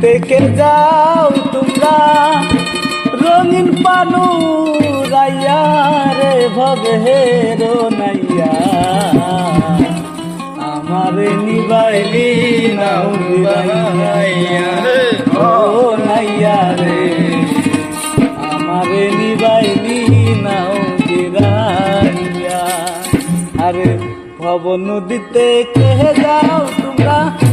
থেকে যাও তোমরা। রঙিন পানু রাইয়া রে ভবের নাইয়া। আমার নিবাইলি নাও নিবাইয়া। ও নাইয়া রে। আমার নিবাইলি নাও গিরাইয়া আরে ভব নদীতে কে যাও তোমরা।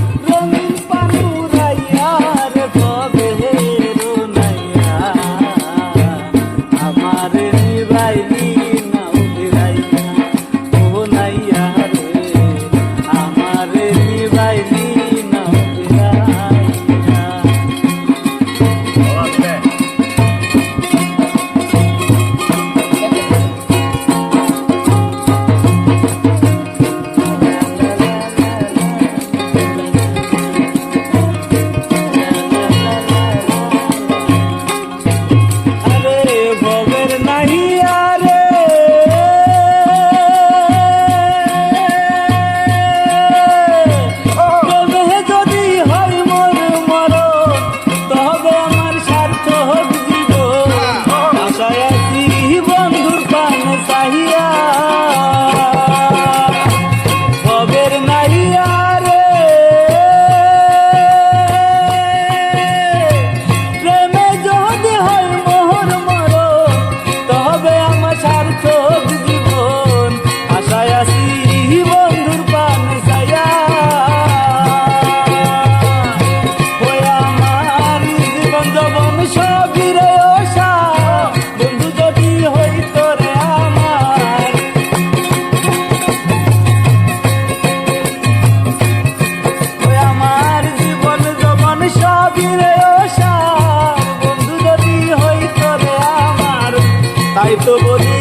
তাই তো বলি